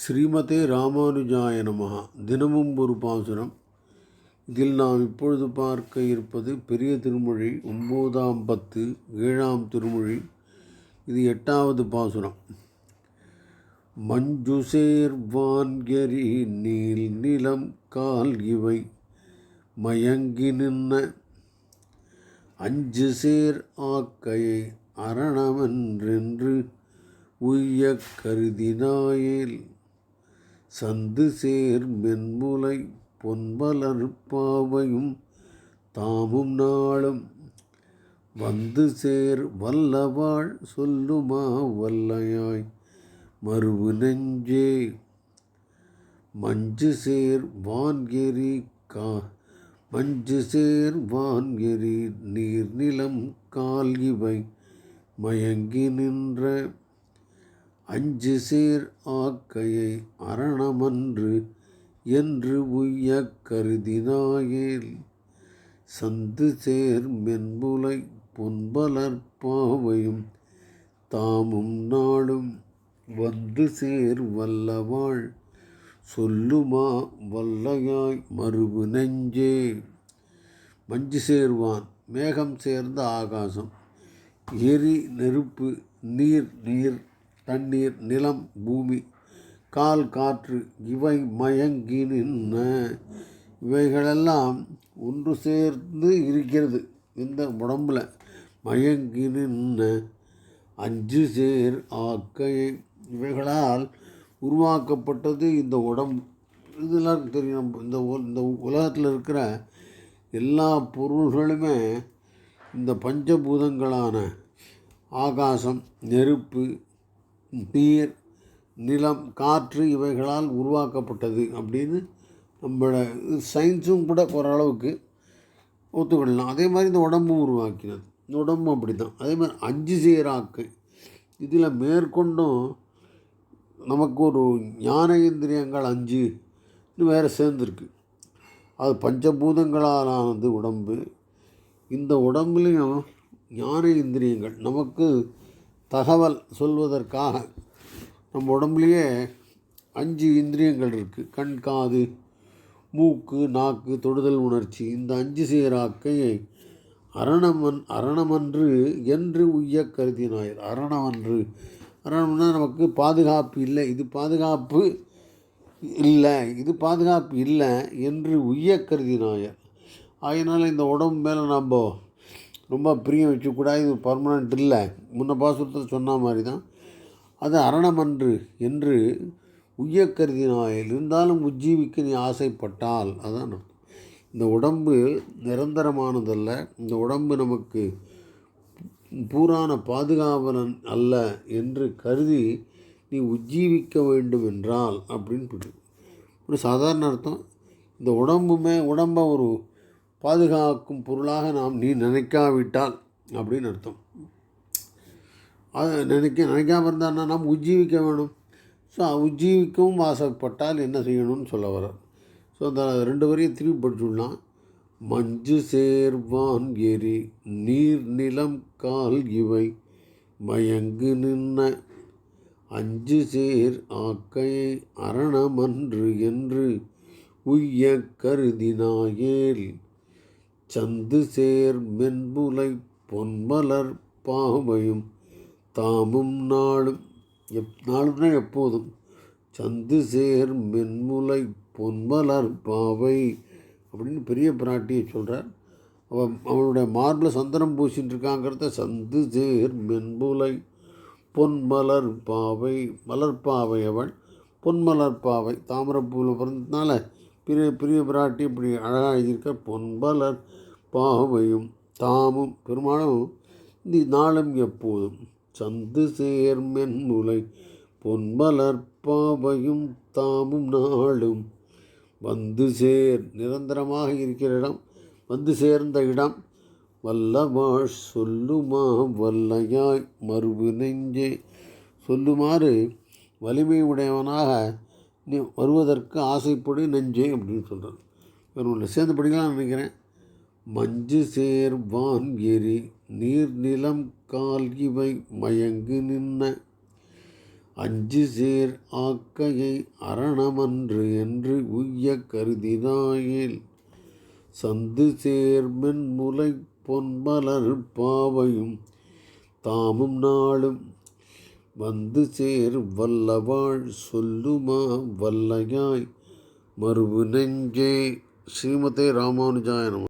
ஸ்ரீமதே ராமானுஜாய நமகா தினமும் ஒரு பாசுரம். இதில் நாம் இப்பொழுது பார்க்க இருப்பது பெரிய திருமொழி ஒம்போதாம் பத்து ஏழாம் திருமொழி. இது எட்டாவது பாசுரம். மஞ்சு வான்கரி நீல் நிலம் கால் இவை மயங்கி நின்ன. அஞ்சு சேர் ஆக்கையை அரணமென்றென்று உய்ய கருதினாயேல். சந்து சேர் மென்முலை பொன்மலர்பாவையும் தாமும் நாளும். வந்து சேர் வல்லவாள் சொல்லுமா வல்லையாய் மறுவு நெஞ்சே. மஞ்சு சேர் வான்கெரி கா மஞ்சு சேர் வான்கெரி நீர்நிலம் கால் இவை மயங்கி நின்ற அஞ்சு சேர் ஆக்கையை அரணமன்று என்று உய்யக் கருதினாயேல். சந்து சேர் மென்புலை பொன்பலர் பாவையும் தாமும் நாளும் வந்து சேர் வல்லவாள். சொல்லுமா வல்லையாய் மறுபு நெஞ்சே. மஞ்சு சேர்வான் மேகம் சேர்ந்த ஆகாசம். எரி நெருப்பு நீர் நீர் தண்ணீர் நிலம் பூமி கால் காற்று இவை மயங்கி நின்ன இவைகளெல்லாம் ஒன்று சேர்ந்து இருக்கிறது. இந்த உடம்புல மயங்கி நின்ன அஞ்சு சேர் ஆக்கையை. இவைகளால் உருவாக்கப்பட்டது இந்த உடம்பு. இதெல்லாம் தெரியும். இந்த உ- இந்த உலகத்தில் இருக்கிற எல்லா பொருள்களுமே இந்த பஞ்சபூதங்களான ஆகாசம் நெருப்பு நீர் நிலம் காற்று இவைகளால் உருவாக்கப்பட்டது அப்படின்னு நம்மளோட சயின்ஸும் கூட ஓரளவுக்கு ஒத்துக்கொள்ளலாம். அதே மாதிரி இந்த உடம்பும் உருவாக்கினது. இந்த உடம்பும் அப்படி தான் அதே மாதிரி அஞ்சு சேராக்கு. இதில் மேற்கொண்டும் நமக்கு ஒரு ஞானேந்திரியங்கள் அஞ்சு வேறு சேர்ந்துருக்கு. அது பஞ்சபூதங்களாலானது உடம்பு. இந்த உடம்புலையும் ஞான இந்திரியங்கள் நமக்கு தகவல் சொல்வதற்காக நம்ம உடம்புலையே அஞ்சு இந்திரியங்கள் இருக்குது கண் காது மூக்கு நாக்கு தொடுதல் உணர்ச்சி. இந்த அஞ்சு சீராக்கையை அரணமன் அரணமன்று என்று உய்ய கருதினாயர் அரணமன்று. அரணம்னா நமக்கு பாதுகாப்பு இல்லை. இது பாதுகாப்பு இல்லை. இது பாதுகாப்பு இல்லை என்று உய்ய கருதினாயர் அதனால் இந்த உடம்பு மேலே நம்ம ரொம்ப பிரியம் வச்சுக்கூடாது இது பர்மனண்ட் இல்லை. முன்ன பாசுரத்தில் சொன்ன மாதிரி தான் அது அரணமன்று என்று உய்ய கருதினாயில் இருந்தாலும் உஜ்ஜீவிக்க நீ ஆசைப்பட்டால். அதான் அர்த்தம். இந்த உடம்பு நிரந்தரமானதல்ல. இந்த உடம்பு நமக்கு பூரான பாதுகாவலன் அல்ல என்று கருதி நீ உஜ்ஜீவிக்க வேண்டும் என்றால் அப்படின்னு ஒரு சாதாரண அர்த்தம். இந்த உடம்புமே உடம்பை ஒரு பாதுகாக்கும் பொருளாக நாம் நீ நினைக்காவிட்டால் அப்படின்னு அர்த்தம். அதை நினைக்க நினைக்காமல் இருந்தான்னா நாம் உஜ்ஜீவிக்க வேணும். ஸோ உஜ்ஜீவிக்கவும் ஆசைப்பட்டால் என்ன செய்யணும்னு சொல்ல வர்றார். ஸோ அந்த ரெண்டு வரையும் திருப்பி படிச்சுடலாம் மஞ்சு சேர்வான் எரி நீர் நிலம் கால் இவை மயங்கு நின்ன அஞ்சு சேர் ஆக்கை அரணமன்று என்று உய்ய கருதினாயேல் சந்து சேர் மென்புலை பொன்மலர் பாமையும் தாமும் நாளும் எப் நாளும்னா எப்போதும். சந்து சேர் மென்முலை பொன்மலர் பாவை அப்படின்னு பெரிய பிராட்டியை சொல்கிறார் அவன் அவனுடைய மார்பில் சந்தனம் பூசின்னு இருக்காங்கிறத சந்து சேர் மென்புலை பொன்மலர் பாவை மலர்பாவை அவள். பொன்மலர் பாவை தாமரப்பூவில் பிறந்ததுனால பெரிய பெரிய பிராட்டி இப்படி அழகாக எழுதியிருக்க பொன்மலர் பாவையும் தாமும் பெருமாளும் இந்த நாளும் எப்போதும் சந்து சேர்மென் மென்முலை பொன்மலர் பாவையும் தாமும் நாளும் வந்து சேர் நிரந்தரமாக இருக்கிற இடம் வந்து சேர்ந்த இடம். வல்லவாழ் சொல்லுமா வல்லையாய் மறுபு நெஞ்சே. சொல்லுமாறு வலிமை உடையவனாக நீ வருவதற்கு ஆசைப்படு நெஞ்சே அப்படின்னு சொல்கிறான் வேறு சேர்ந்து படிக்கலாம்னு நினைக்கிறேன். மஞ்சு சேர் வான் எரி நீர் நிலம் கால் இவை மயங்கு நின்ன. அஞ்சு சேர் ஆக்கையை அரணமன்று என்று உய்ய கருதினாயில். சந்து சேர் மென்முலை பொன்மலர் பாவையும் தாமும் நாளும். வந்து சேர் வல்லவாழ் சொல்லுமா வல்லையாய் மறுவு நெஞ்சே. ஸ்ரீமதே ராமானுஜாயனம்